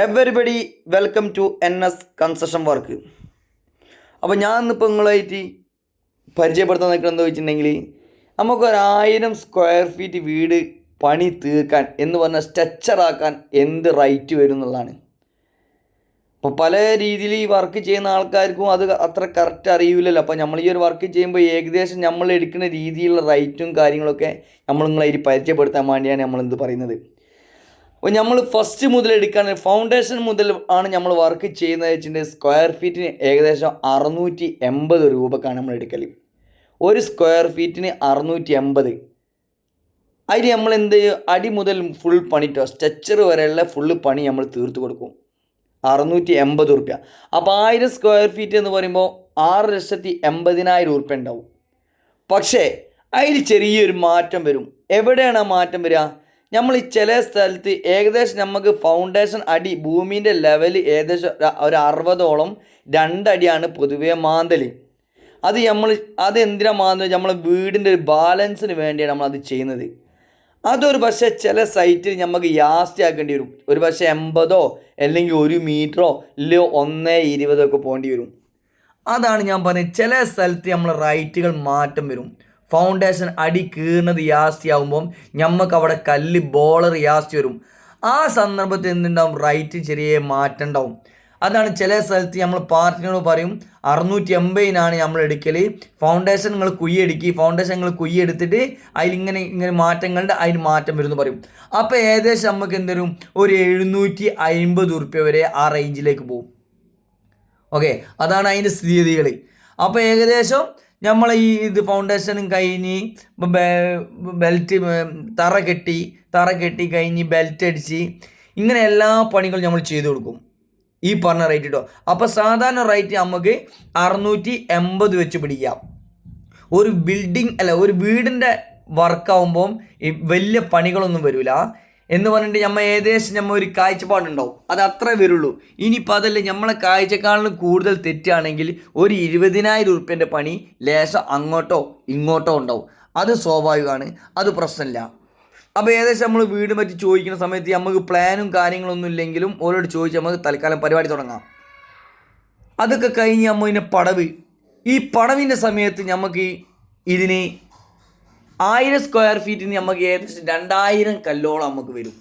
Everybody welcome to N S construction work അപ്പോൾ ഞാൻ ഇന്നിപ്പോൾ നിങ്ങളായിട്ട് പരിചയപ്പെടുത്താൻ നിൽക്കുന്നത് വെച്ചിട്ടുണ്ടെങ്കിൽ നമുക്കൊരായിരം സ്ക്വയർ ഫീറ്റ് വീട് പണി തീർക്കാൻ എന്ന് പറഞ്ഞാൽ സ്ട്രക്ചറാക്കാൻ എന്ത് റൈറ്റ് വരും എന്നുള്ളതാണ്. അപ്പോൾ പല രീതിയിൽ ഈ വർക്ക് ചെയ്യുന്ന ആൾക്കാർക്കും അത് അത്ര കറക്റ്റ് അറിയില്ലല്ലോ അപ്പോൾ നമ്മൾ ഈ ഒരു വർക്ക് ചെയ്യുമ്പോൾ ഏകദേശം നമ്മൾ എടുക്കുന്ന രീതിയിലുള്ള റൈറ്റും കാര്യങ്ങളൊക്കെ നമ്മൾ നിങ്ങളെ പരിചയപ്പെടുത്താൻ വേണ്ടിയാണ് നമ്മളിത് പറയുന്നത്. അപ്പോൾ നമ്മൾ ഫസ്റ്റ് മുതൽ എടുക്കാൻ ഫൗണ്ടേഷൻ മുതൽ ആണ് നമ്മൾ വർക്ക് ചെയ്യുന്നത് വെച്ചിട്ടുണ്ടെങ്കിൽ സ്ക്വയർ ഫീറ്റിന് ഏകദേശം അറുന്നൂറ്റി എൺപത് രൂപക്കാണ് നമ്മൾ എടുക്കൽ ഒരു സ്ക്വയർ ഫീറ്റിന് അറുന്നൂറ്റി എൺപത് അതിന് നമ്മൾ എന്ത് അടി മുതൽ ഫുൾ പണിട്ടോ സ്ട്രെച്ചർ വരെയുള്ള ഫുള്ള് പണി നമ്മൾ തീർത്ത് കൊടുക്കും. അറുന്നൂറ്റി എൺപത് റുപ്യ അപ്പോൾ ആയിരം സ്ക്വയർ ഫീറ്റ് എന്ന് പറയുമ്പോൾ ആറ് ലക്ഷത്തി എൺപതിനായിരം ഉറുപ്യ ഉണ്ടാവും. പക്ഷേ അതിൽ ചെറിയൊരു മാറ്റം വരും. എവിടെയാണ് ആ മാറ്റം വരിക നമ്മൾ ഈ ചില സ്ഥലത്ത് ഏകദേശം നമുക്ക് ഫൗണ്ടേഷൻ അടി ഭൂമിന്റെ ലെവൽ ഏകദേശം ഒരു- അറുപതോളം രണ്ടടിയാണ് പൊതുവേ മാന്തൽ അത് നമ്മൾ അത് എന്തിനാ മാന്തൽ നമ്മളെ വീടിന്റെ ഒരു ബാലൻസിന് വേണ്ടിയാണ് നമ്മളത് ചെയ്യുന്നത്. അതൊരു പക്ഷേ ചില സൈറ്റിൽ നമുക്ക് യാസ്തി ആക്കേണ്ടി വരും. ഒരു പക്ഷേ എൺപതോ അല്ലെങ്കിൽ ഒരു മീറ്ററോ ഇല്ലയോ ഒന്ന് ഇരുപതോ ഒക്കെ പോകേണ്ടി വരും. അതാണ് ഞാൻ പറഞ്ഞത്. ചില സ്ഥലത്ത് നമ്മൾ റൈറ്റുകൾ മാറ്റം വരും. ഫൗണ്ടേഷൻ അടി കീറുന്നത് യാസ്തിയാവുമ്പം ഞമ്മക്ക് അവിടെ കല്ല് ബോളർ യാസ്തി വരും. ആ സന്ദർഭത്തിൽ എന്തുണ്ടാവും? റൈറ്റ് ചെറിയ മാറ്റം ഉണ്ടാവും അതാണ് ചില സ്ഥലത്ത് നമ്മൾ പാർട്ടിനോട് പറയും അറുന്നൂറ്റി എൺപതിനാണ് നമ്മൾ എടുക്കൽ ഫൗണ്ടേഷൻ നിങ്ങൾ കുയ്യെടുക്കി ഫൗണ്ടേഷൻ നിങ്ങൾ കുയ്യെടുത്തിട്ട് അതിലിങ്ങനെ ഇങ്ങനെ മാറ്റങ്ങളുടെ അതിന് മാറ്റം വരുമെന്ന് പറയും. അപ്പോൾ ഏകദേശം നമുക്ക് എന്തരും ഒരു എഴുന്നൂറ്റി അൻപത് ഉറുപ്പ്യ വരെ ആ റേഞ്ചിലേക്ക് പോകും. ഓക്കെ അതാണ് അതിന്റെ സ്ഥിതികൾ അപ്പോൾ ഏകദേശം നമ്മൾ ഈ ഇത് ഫൗണ്ടേഷനും കഴിഞ്ഞ് ബെൽറ്റ് തറ കെട്ടി തറ കെട്ടി കഴിഞ്ഞ് ബെൽറ്റ് അടിച്ച് ഇങ്ങനെ എല്ലാ പണികളും നമ്മൾ ചെയ്തു കൊടുക്കും. ഈ പറഞ്ഞ റേറ്റ് കേട്ടോ അപ്പോൾ സാധാരണ റേറ്റ് നമുക്ക് അറുന്നൂറ്റി എൺപത് വെച്ച് പിടിക്കാം. ഒരു ബിൽഡിംഗ് അല്ല ഒരു വീടിന്റെ വർക്കാവുമ്പം വലിയ പണികളൊന്നും വരില്ല എന്ന് പറഞ്ഞിട്ട് നമ്മൾ ഏകദേശം നമ്മൾ ഒരു കാഴ്ചപ്പാടുണ്ടാവും. അത് അത്ര വരുള്ളൂ. ഇനിയിപ്പോൾ അതല്ല നമ്മളെ കാഴ്ചക്കാളിലും കൂടുതൽ തെറ്റാണെങ്കിൽ ഒരു ഇരുപതിനായിരം ഉറുപ്പ്യന്റെ പണി ലേശം അങ്ങോട്ടോ ഇങ്ങോട്ടോ ഉണ്ടാവും. അത് സ്വാഭാവികമാണ്. അത് പ്രശ്നമില്ല. അപ്പോൾ ഏകദേശം നമ്മൾ വീട് പറ്റി ചോദിക്കുന്ന സമയത്ത് നമുക്ക് പ്ലാനും കാര്യങ്ങളൊന്നും ഇല്ലെങ്കിലും ഓരോട് ചോദിച്ച് നമുക്ക് തൽക്കാലം പരിപാടി തുടങ്ങാം. അതൊക്കെ കഴിഞ്ഞ് നമ്മൾ ഇതിനെ പടവ്. ഈ പടവിന്റെ സമയത്ത് നമുക്ക് ഇതിന് ആയിരം സ്ക്വയർ ഫീറ്റിന് നമുക്ക് ഏകദേശം രണ്ടായിരം കല്ലോളം നമുക്ക് വരും.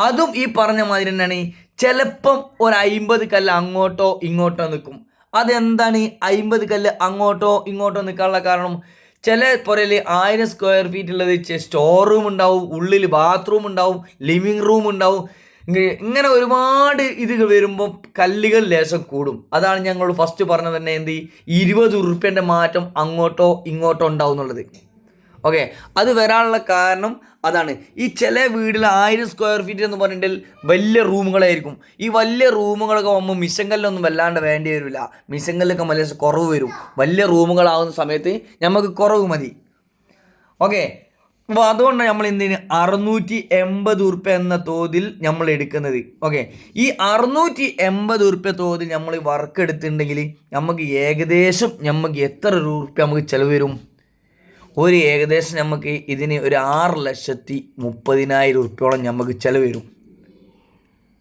അതും ഈ പറഞ്ഞ മാതിരി തന്നെയാണ്. ചിലപ്പം ഒരു അയിമ്പത് കല്ല് അങ്ങോട്ടോ ഇങ്ങോട്ടോ നിൽക്കും. അതെന്താണ്? അയിമ്പത് കല്ല് അങ്ങോട്ടോ ഇങ്ങോട്ടോ നിൽക്കാനുള്ള കാരണം ചില പുരയിൽ ആയിരം സ്ക്വയർ ഫീറ്റ് ഉള്ളത് സ്റ്റോർ റൂം ഉണ്ടാവും ഉള്ളിൽ ബാത്റൂം ഉണ്ടാവും ലിവിങ് റൂം ഉണ്ടാവും. ഇങ്ങനെ ഒരുപാട് ഇത് വരുമ്പോൾ കല്ലുകൾ ലേശം കൂടും. അതാണ് ഞങ്ങൾ ഫസ്റ്റ് പറഞ്ഞത് തന്നെ എന്ത്? ഇരുപത് ഉറുപ്പ്യന്റെ മാറ്റം അങ്ങോട്ടോ ഇങ്ങോട്ടോ ഉണ്ടാവും എന്നുള്ളത്. ഓക്കെ അത് വരാനുള്ള കാരണം അതാണ്. ഈ ചില വീട്ടിൽ ആയിരം സ്ക്വയർ ഫീറ്റ് എന്ന് പറഞ്ഞിട്ടുണ്ടെങ്കിൽ വലിയ റൂമുകളായിരിക്കും. ഈ വലിയ റൂമുകളൊക്കെ ആകുമ്പോൾ മിശങ്കല്ലൊന്നും വല്ലാണ്ട് വേണ്ടി വരില്ല മിശങ്കല്ലൊക്കെ വലിയ കുറവ് വരും. വലിയ റൂമുകളാകുന്ന സമയത്ത് നമുക്ക് കുറവ് മതി. ഓക്കെ അപ്പോൾ അതുകൊണ്ടാണ് നമ്മൾ എന്തിന് അറുന്നൂറ്റി എൺപത് ഉറുപ്പ്യ എന്ന തോതിൽ നമ്മൾ എടുക്കുന്നത്. ഓക്കെ ഈ അറുന്നൂറ്റി എൺപത് ഉറുപ്പ്യ തോതിൽ നമ്മൾ വർക്ക് എടുത്തിട്ടുണ്ടെങ്കിൽ നമുക്ക് ഏകദേശം നമുക്ക് എത്ര ഉറുപ്പ്യ നമുക്ക് ചിലവ് വരും? ഒരു ഏകദേശം നമുക്ക് ഇതിന് ഒരു ആറ് ലക്ഷത്തി മുപ്പതിനായിരം ഉറുപ്പ്യോളം നമുക്ക് ചിലവ് വരും.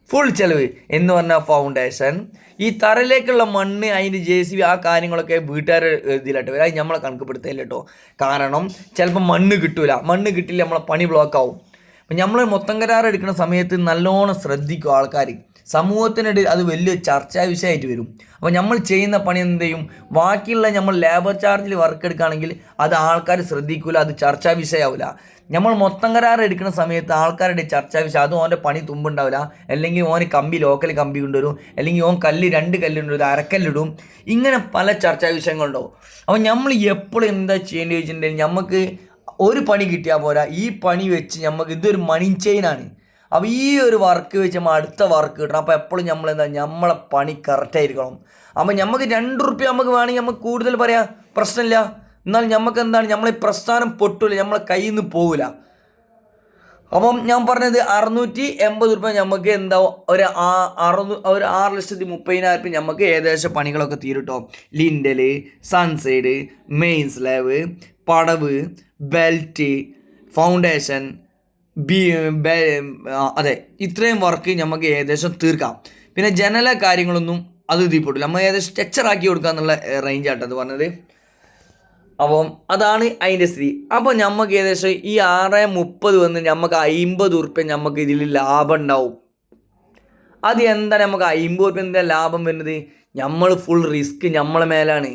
ഫുൾ ചിലവ്. എന്ന് പറഞ്ഞാൽ ഫൗണ്ടേഷൻ ഈ തറയിലേക്കുള്ള മണ്ണ് അതിന്റെ ജെ സി ബി ആ കാര്യങ്ങളൊക്കെ വീട്ടുകാർ ഇതിലായിട്ട് വരും. അത് നമ്മളെ കണക്കപ്പെടുത്തില്ല കേട്ടോ. കാരണം ചിലപ്പോൾ മണ്ണ് കിട്ടൂല. മണ്ണ് കിട്ടില്ല നമ്മളെ പണി ബ്ലോക്കാവും അപ്പം നമ്മൾ മൊത്തം കരാർ എടുക്കുന്ന സമയത്ത് നല്ലോണം ശ്രദ്ധിക്കും ആൾക്കാർ സമൂഹത്തിനിടയിൽ അത് വലിയ ചർച്ചാ വിഷയമായിട്ട് വരും. അപ്പോൾ നമ്മൾ ചെയ്യുന്ന പണി എന്ത് ചെയ്യും? ബാക്കിയുള്ള നമ്മൾ ലേബർ ചാർജിൽ വർക്ക് എടുക്കുകയാണെങ്കിൽ അത് ആൾക്കാർ ശ്രദ്ധിക്കില്ല അത് ചർച്ചാ വിഷയമാവില്ല നമ്മൾ മൊത്തം കരാർ എടുക്കുന്ന സമയത്ത് ആൾക്കാരുടെ ചർച്ചാ വിഷയം അതും ഓന്റെ പണി തുമ്പുണ്ടാവില്ല. അല്ലെങ്കിൽ ഓന് കമ്പി ലോക്കൽ കമ്പി കൊണ്ടുവരും. അല്ലെങ്കിൽ ഓൻ കല്ല് രണ്ട് കല്ലുണ്ടൊരു അരക്കല്ലിടും ഇങ്ങനെ പല ചർച്ചാ വിഷയങ്ങളുണ്ടാവും അപ്പോൾ നമ്മൾ എപ്പോഴും എന്താ ചെയ്യേണ്ടി വെച്ചിട്ടുണ്ടെങ്കിൽ നമുക്ക് ഒരു പണി കിട്ടിയാൽ പോരാ. ഈ പണി വെച്ച് നമുക്ക് ഇതൊരു മണി ചെയിനാണ് അപ്പോൾ ഈ ഒരു വർക്ക് വെച്ച് നമ്മൾ അടുത്ത വർക്ക് കിട്ടണം. അപ്പോൾ എപ്പോഴും നമ്മൾ എന്താ നമ്മളെ പണി കറക്റ്റായിരിക്കണം അപ്പോൾ നമുക്ക് രണ്ട് റുപ്യ നമുക്ക് വേണമെങ്കിൽ നമുക്ക് കൂടുതൽ പറയാം പ്രശ്നമില്ല. എന്നാൽ നമുക്ക് എന്താണ് നമ്മളെ പ്രസ്ഥാനം പൊട്ടില്ല നമ്മളെ കയ്യിൽ നിന്ന് പോകില്ല അപ്പം ഞാൻ പറഞ്ഞത് അറുന്നൂറ്റി എൺപത് റുപ്യ നമുക്ക് എന്താ ഒരു ആ അറുന്നൂ ഒരു ആറ് ലക്ഷത്തി മുപ്പതിനായിരം റുപ്യ നമുക്ക് ഏകദേശം പണികളൊക്കെ തീരുട്ടോ ലിൻഡൽ സൺസൈഡ് മെയിൻ സ്ലാബ് പടവ് ബെൽറ്റ് ഫൗണ്ടേഷൻ ബി അതെ ഇത്രയും വർക്ക് നമുക്ക് ഏകദേശം തീർക്കാം. പിന്നെ ജനല കാര്യങ്ങളൊന്നും അത് തീപ്പെട്ടില്ല നമ്മൾ ഏകദേശം സ്ട്രക്ചർ ആക്കി കൊടുക്കുക എന്നുള്ള റേഞ്ച് ആട്ടോ അത് പറഞ്ഞത്. അപ്പം അതാണ് അതിന്റെ സ്ഥിതി. അപ്പോൾ നമുക്ക് ഏകദേശം ഈ ആറ് മുപ്പത് വന്ന് നമുക്ക് അമ്പത് ഉറുപ്പ്യ നമുക്ക് ഇതിൽ ലാഭം ഉണ്ടാവും. അത് എന്താ നമുക്ക് അമ്പത് ഉറുപ്പ്യ ലാഭം വരുന്നത്? നമ്മൾ ഫുൾ റിസ്ക് നമ്മളെ മേലാണ്.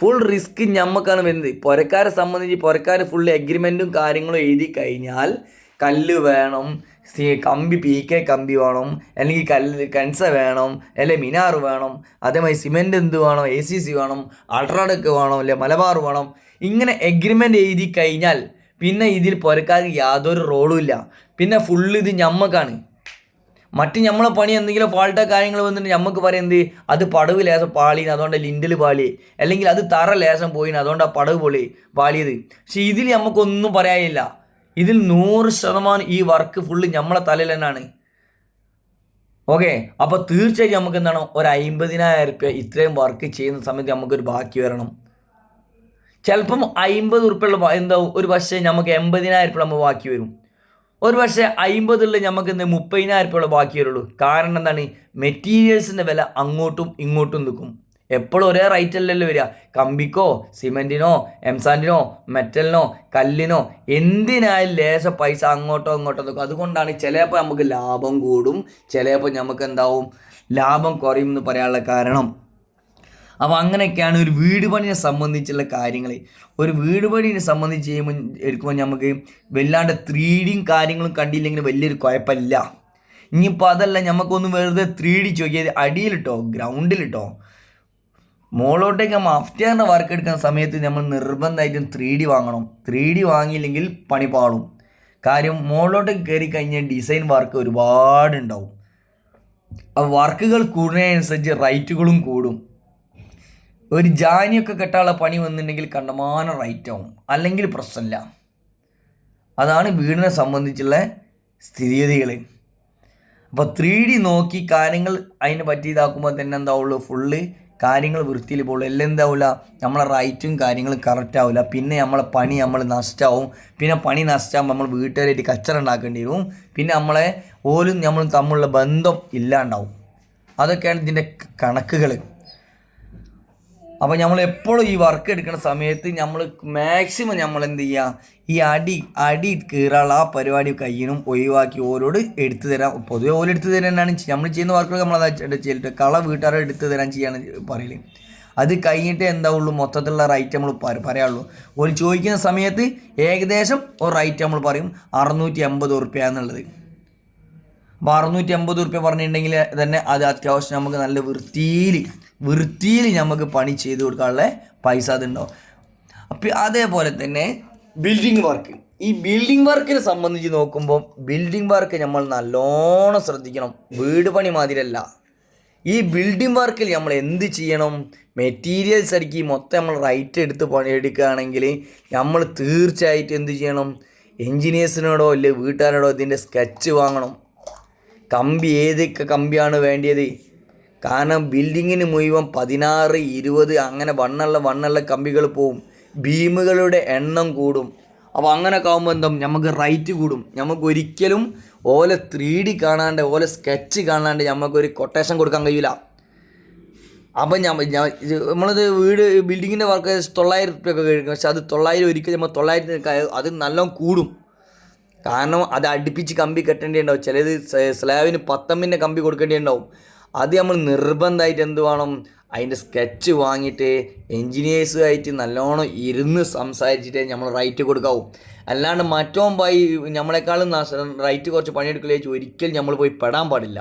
ഫുൾ റിസ്ക് ഞമ്മക്കാണ് വരുന്നത്. പുരക്കാരെ സംബന്ധിച്ച് പുരക്കാർ ഫുൾ എഗ്രിമെന്റും കാര്യങ്ങളും എഴുതി കഴിഞ്ഞാൽ കല്ല് വേണം സി- കമ്പി പി കെ കമ്പി വേണം അല്ലെങ്കിൽ കല്ല് കൻസ വേണം അല്ലെങ്കിൽ മിനാർ വേണം അതേമാതിരി സിമെന്റ് എന്ത് വേണം എ സി സി വേണം അൾട്രാഡക്ക് വേണം അല്ലെ മലബാർ വേണം. ഇങ്ങനെ എഗ്രിമെന്റ് എഴുതി കഴിഞ്ഞാൽ പിന്നെ ഇതിൽ പുരക്കാർക്ക് യാതൊരു റോളും ഇല്ല. പിന്നെ ഫുള്ള് ഇത് ഞമ്മക്കാണ്. മറ്റ് നമ്മളെ പണി എന്തെങ്കിലും ഫാൾട്ടോ കാര്യങ്ങൾ വന്നിട്ട് നമുക്ക് പറയുന്നത് അത് പടവ് ലേശം പാളിന് അതുകൊണ്ട് ലിൻഡിൽ പാളി. അല്ലെങ്കിൽ അത് തറ ലേശം പോയിന് അതുകൊണ്ട് ആ പടവ് പൊളി പാളിയത്. പക്ഷെ ഇതിൽ നമുക്കൊന്നും പറയാനില്ല. ഇതിൽ നൂറ് ശതമാനം ഈ വർക്ക് ഫുള്ള് നമ്മളെ തലയിൽ തന്നെയാണ് ഓക്കെ അപ്പോൾ തീർച്ചയായും നമുക്ക് എന്താണ്? ഒരു അമ്പതിനായിരം റുപ്യ ഇത്രയും വർക്ക് ചെയ്യുന്ന സമയത്ത് നമുക്കൊരു ബാക്കി വരണം. ചിലപ്പം അമ്പത് ഉറുപ്പുള്ള എന്താ ഒരു പക്ഷേ നമുക്ക് എൺപതിനായിരം റുപ്യ നമ്മൾ ബാക്കി വരും. ഒരു പക്ഷേ അമ്പതിൽ നമുക്ക് ഇന്ന് മുപ്പതിനായിരം രൂപയുള്ള ബാക്കി വരുള്ളൂ കാരണം എന്താണ്? മെറ്റീരിയൽസിന്റെ വില അങ്ങോട്ടും ഇങ്ങോട്ടും നിൽക്കും. എപ്പോഴും ഒരേ റേറ്റ് അല്ലല്ലോ വരിക. കമ്പിക്കോ സിമെന്റിനോ എംസാൻഡിനോ മെറ്റലിനോ കല്ലിനോ എന്തിനായാലും ലേശ പൈസ അങ്ങോട്ടോ ഇങ്ങോട്ടോ നിൽക്കും. അതുകൊണ്ടാണ് ചിലപ്പോൾ നമുക്ക് ലാഭം കൂടും ചിലപ്പോൾ നമുക്ക് എന്താവും? ലാഭം കുറയും എന്ന് പറയാനുള്ള കാരണം അപ്പോൾ അങ്ങനെയൊക്കെയാണ് ഒരു വീട് പണിയെ സംബന്ധിച്ചുള്ള കാര്യങ്ങൾ ഒരു വീട് പണിയെ സംബന്ധിച്ച് ചെയ്യുമ്പോൾ എടുക്കുമ്പോൾ നമുക്ക് വല്ലാണ്ട് ത്രീ ഡിയും കാര്യങ്ങളും കണ്ടില്ലെങ്കിൽ വലിയൊരു കുഴപ്പമില്ല ഇനിയിപ്പോൾ അതല്ല നമുക്കൊന്ന് വെറുതെ ത്രീ ഡി ചോദിക്കാതെ അടിയിലിട്ടോ ഗ്രൗണ്ടിലിട്ടോ മോളോട്ടേക്ക് അഫ്റ്ററിന്റെ വർക്ക് എടുക്കുന്ന സമയത്ത് നമ്മൾ നിർബന്ധമായിട്ടും ത്രീ ഡി വാങ്ങണം. ത്രീ ഡി വാങ്ങിയില്ലെങ്കിൽ പണി പാളും. കാര്യം മോളിലോട്ടേക്ക് കയറി കഴിഞ്ഞാൽ ഡിസൈൻ വർക്ക് ഒരുപാടുണ്ടാവും. വർക്കുകൾ കൂടുന്നതിനനുസരിച്ച് റൈറ്റുകളും കൂടും. ഒരു ജാനിയൊക്കെ കെട്ടാനുള്ള പണി വന്നിട്ടുണ്ടെങ്കിൽ കണ്ടമാനം റൈറ്റ് ആവും. അല്ലെങ്കിൽ പ്രശ്നമില്ല. അതാണ് വീടിനെ സംബന്ധിച്ചുള്ള സ്ഥിതിഗതികൾ അപ്പോൾ ത്രീ ഡി നോക്കി കാര്യങ്ങൾ അതിനെ പറ്റി ഇതാക്കുമ്പോൾ തന്നെ എന്താവുള്ളൂ? ഫുള്ള് കാര്യങ്ങൾ വൃത്തിയിൽ പോകുള്ളൂ. എല്ലാം എന്താവില്ല നമ്മളെ റൈറ്റും കാര്യങ്ങളും കറക്റ്റ് ആവില്ല പിന്നെ നമ്മളെ പണി നമ്മൾ നഷ്ടമാവും പിന്നെ പണി നഷ്ടമാകുമ്പോൾ നമ്മൾ വീട്ടുകാരായിട്ട് കച്ചറ ഉണ്ടാക്കേണ്ടി വരും. പിന്നെ നമ്മളെ ഓലും നമ്മളും തമ്മിലുള്ള ബന്ധം ഇല്ലാണ്ടാവും. അതൊക്കെയാണ് ഇതിന്റെ കണക്കുകൾ അപ്പോൾ നമ്മൾ എപ്പോഴും ഈ വർക്ക് എടുക്കുന്ന സമയത്ത് നമ്മൾ മാക്സിമം നമ്മൾ എന്ത് ചെയ്യുക ഈ അടി അടി കീറാനുള്ള ആ പരിപാടി കയ്യിനും ഒഴിവാക്കി ഓരോട് എടുത്തു തരാം. പൊതുവെ ഓരോ എടുത്തു തരാനാണ് നമ്മൾ ചെയ്യുന്ന വർക്കുകൾ നമ്മൾ അത് ചെയ്തിട്ട് കള വീട്ടുകാരെ എടുത്തു തരാൻ ചെയ്യാണ് പറയൽ. അത് കഴിഞ്ഞിട്ട് എന്താവുള്ളൂ? മൊത്തത്തിലുള്ള റൈറ്റ് നമ്മൾ പറ- പറയാനുള്ളൂ. ഒരു ചോദിക്കുന്ന സമയത്ത് ഏകദേശം ഒരു റൈറ്റ് നമ്മൾ പറയും. അറുന്നൂറ്റി എൺപത് ഉറുപ്പ്യ എന്നുള്ളത്. അപ്പോൾ അറുന്നൂറ്റി അമ്പത് റുപ്യ പറഞ്ഞിട്ടുണ്ടെങ്കിൽ തന്നെ അത് അത്യാവശ്യം നമുക്ക് നല്ല വൃത്തിയിൽ വൃത്തിയിൽ നമുക്ക് പണി ചെയ്ത് കൊടുക്കാനുള്ള പൈസ അതുണ്ടാവും. അപ്പം അതേപോലെ തന്നെ ബിൽഡിംഗ് വർക്ക് ഈ ബിൽഡിംഗ് വർക്കിനെ സംബന്ധിച്ച് നോക്കുമ്പോൾ ബിൽഡിംഗ് വർക്ക് നമ്മൾ നല്ലോണം ശ്രദ്ധിക്കണം. വീട് പണി മാതിരല്ല ഈ ബിൽഡിംഗ് വർക്കിൽ നമ്മൾ എന്ത് ചെയ്യണം? മെറ്റീരിയൽസ് അടിക്കി മൊത്തം നമ്മൾ റൈറ്റ് എടുത്ത് പണിയെടുക്കുകയാണെങ്കിൽ നമ്മൾ തീർച്ചയായിട്ടും എന്ത് ചെയ്യണം? എൻജിനീയേഴ്സിനോടോ അല്ലെ വീട്ടുകാരോടോ ഇതിന്റെ സ്കെച്ച് വാങ്ങണം. കമ്പി ഏതൊക്കെ കമ്പിയാണ് വേണ്ടിയത്? കാരണം ബിൽഡിങ്ങിന് മുഴുവൻ പതിനാറ് ഇരുപത് അങ്ങനെ വണ്ണുള്ള വണ്ണുള്ള കമ്പികൾ പോവും. ഭീമുകളുടെ എണ്ണം കൂടും. അപ്പോൾ അങ്ങനെ ആകുമ്പോൾ എന്താ നമുക്ക് റൈറ്റ് കൂടും. നമുക്ക് ഒരിക്കലും ഓലെ ത്രീ ഡി കാണാണ്ട് ഓലെ സ്കെച്ച് കാണാണ്ട് നമുക്കൊരു കൊട്ടേഷൻ കൊടുക്കാൻ കഴിയില്ല അപ്പം ഞാൻ നമ്മളത് വീട് ബിൽഡിങ്ങിന്റെ വർക്ക് തൊള്ളായിരം റുപ്യൊക്കെ കഴിക്കും. പക്ഷെ അത് തൊള്ളായിരം ഒരിക്കലും നമ്മൾ തൊള്ളായിരത്തിന് അത് നല്ലോണം കൂടും. കാരണം അത് അടുപ്പിച്ച് കമ്പി കെട്ടേണ്ടി ഉണ്ടാവും ചിലത് സ്ലാബിന് പത്തമ്പിന്റെ കമ്പി കൊടുക്കേണ്ടി ഉണ്ടാവും അത് നമ്മൾ നിർബന്ധമായിട്ട് എന്ത് വേണം? അതിന്റെ സ്കെച്ച് വാങ്ങിയിട്ട് എൻജിനീയേഴ്സുമായിട്ട് നല്ലോണം ഇരുന്ന് സംസാരിച്ചിട്ടേ നമ്മൾ റൈറ്റ് കൊടുക്കാവൂ. അല്ലാണ്ട് മറ്റോ പോയി നമ്മളെക്കാളും റൈറ്റ് കുറച്ച് പണിയെടുക്കില്ല ഒരിക്കലും നമ്മൾ പോയി പെടാൻ പാടില്ല.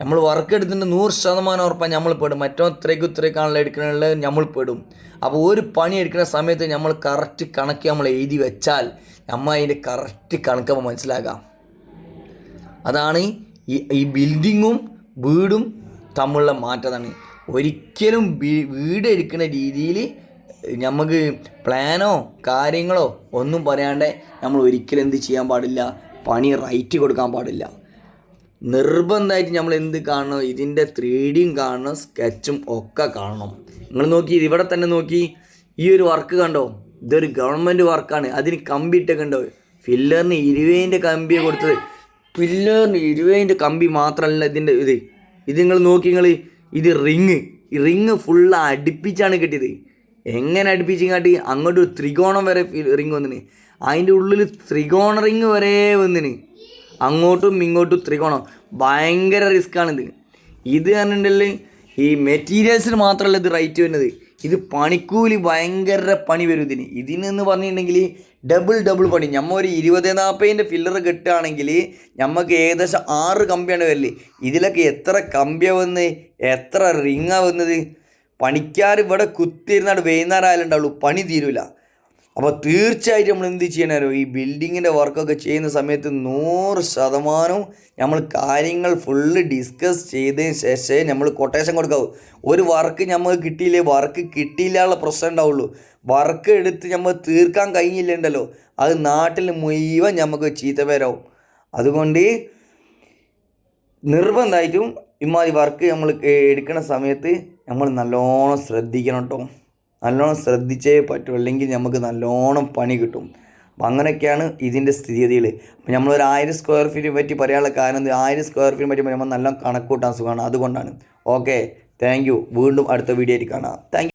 നമ്മൾ വർക്ക് എടുത്തിട്ട് നൂറ് ശതമാനം ഉറപ്പാണ് നമ്മൾ പെടും. മറ്റോ ഇത്രയ്ക്ക് ഇത്രയ്ക്കാണല്ലോ എടുക്കണുള്ളത് നമ്മൾ പെടും. അപ്പോൾ ഒരു പണി എടുക്കുന്ന സമയത്ത് നമ്മൾ കറക്റ്റ് കണക്ക് നമ്മൾ എഴുതി വെച്ചാൽ നമ്മൾ അതിന്റെ കറക്റ്റ് കണക്ക് നമ്മൾ മനസ്സിലാക്കാം. അതാണ് ഈ ഈ ബിൽഡിങ്ങും വീടും തമ്മിലുള്ള മാറ്റതാണ് ഒരിക്കലും വീട് എടുക്കുന്ന രീതിയിൽ നമുക്ക് പ്ലാനോ കാര്യങ്ങളോ ഒന്നും പറയാണ്ട് നമ്മൾ ഒരിക്കലും എന്ത് ചെയ്യാൻ പാടില്ല പണി റൈറ്റ് കൊടുക്കാൻ പാടില്ല. നിർബന്ധമായിട്ട് നമ്മൾ എന്ത് കാണണം? ഇതിന്റെ ത്രീ ഡിയും കാണണം സ്കെച്ചും ഒക്കെ കാണണം. നിങ്ങൾ നോക്കി ഇവിടെ തന്നെ നോക്കി. ഈ ഒരു വർക്ക് കണ്ടോ? ഇതൊരു ഗവൺമെന്റ് വർക്കാണ് അതിന് കമ്പിട്ടൊക്കെ ഉണ്ടോ ഫില്ലറിന് ഇരുപതിന്റെ കമ്പിയെ കൊടുത്തത്. ഫില്ലറിന് ഇരുപതിന്റെ കമ്പി മാത്രമല്ല ഇതിന്റെ ഇത്. ഇത് നിങ്ങൾ നോക്കി നിങ്ങൾ ഇത് റിങ് റിങ് ഫുള്ള് അടുപ്പിച്ചാണ് കിട്ടിയത്. എങ്ങനെ അടുപ്പിച്ചിങ്ങാട്ടി അങ്ങോട്ട് ഒരു ത്രികോണം വരെ റിങ് വന്നിന്. അതിന്റെ ഉള്ളിൽ ത്രികോണ റിങ് വരെ വന്നിന്. അങ്ങോട്ടും ഇങ്ങോട്ടും ത്രികോണം. ഭയങ്കര റിസ്ക്കാണിത് ഇത് പറഞ്ഞിട്ടുണ്ടെങ്കിൽ ഈ മെറ്റീരിയൽസിന് മാത്രമല്ല ഇത് റൈറ്റ് വരുന്നത്. ഇത് പണിക്കൂലി ഭയങ്കര പണി വരും ഇതിന്. ഇതിനെന്ന് പറഞ്ഞിട്ടുണ്ടെങ്കിൽ ഡബിൾ ഡബിൾ പണി. നമ്മ ഒരു ഇരുപത് നാൽപ്പതിന്റെ ഫില്ലർ കിട്ടുകയാണെങ്കിൽ നമുക്ക് ഏകദേശം ആറ് കമ്പിയാണ് വരൽ. ഇതിലൊക്കെ എത്ര കമ്പിയാണ് വന്ന് എത്ര റിങ്ങാണ് വന്നത്? പണിക്കാർ ഇവിടെ കുത്തിയിരുന്നാട് വൈകുന്നേരം ആയാലുണ്ടാവുള്ളൂ. പണി തീരൂല. അപ്പോൾ തീർച്ചയായിട്ടും നമ്മൾ എന്ത് ചെയ്യണമല്ലോ ഈ ബിൽഡിങ്ങിന്റെ വർക്കൊക്കെ ചെയ്യുന്ന സമയത്ത് നൂറ് ശതമാനവും നമ്മൾ കാര്യങ്ങൾ ഫുള്ള് ഡിസ്കസ് ചെയ്തതിന് ശേഷമേ നമ്മൾ കൊട്ടേഷൻ കൊടുക്കാവൂ. ഒരു വർക്ക് നമുക്ക് കിട്ടിയില്ലേ? വർക്ക് കിട്ടിയില്ല പ്രശ്നം ഉണ്ടാവുള്ളൂ. വർക്ക് എടുത്ത് നമ്മൾ തീർക്കാൻ കഴിഞ്ഞില്ലുണ്ടല്ലോ? അത് നാട്ടിൽ മുഴുവൻ നമുക്ക് ചീത്തപേരാവും അതുകൊണ്ട് നിർബന്ധമായിട്ടും ഇമാതിരി വർക്ക് നമ്മൾ എടുക്കുന്ന സമയത്ത് നമ്മൾ നല്ലോണം ശ്രദ്ധിക്കണം കേട്ടോ നല്ലോണം ശ്രദ്ധിച്ചേ പറ്റൂ. അല്ലെങ്കിൽ നമുക്ക് നല്ലോണം പണി കിട്ടും. അപ്പം അങ്ങനെയൊക്കെയാണ് ഇതിന്റെ സ്ഥിതിഗതികൾ അപ്പം നമ്മളൊരു ആയിരം സ്ക്വയർ ഫീറ്റിനെ പറ്റി പറയാനുള്ള കാരണം എന്ത്? ആയിരം സ്ക്വയർ ഫീറ്റിനെ പറ്റി നമ്മൾ നല്ല കണക്കൂട്ടാൻ സുഖമാണ്. അതുകൊണ്ടാണ്. ഓക്കെ താങ്ക് വീണ്ടും അടുത്ത വീഡിയോ ആയിട്ട് കാണാം. താങ്ക്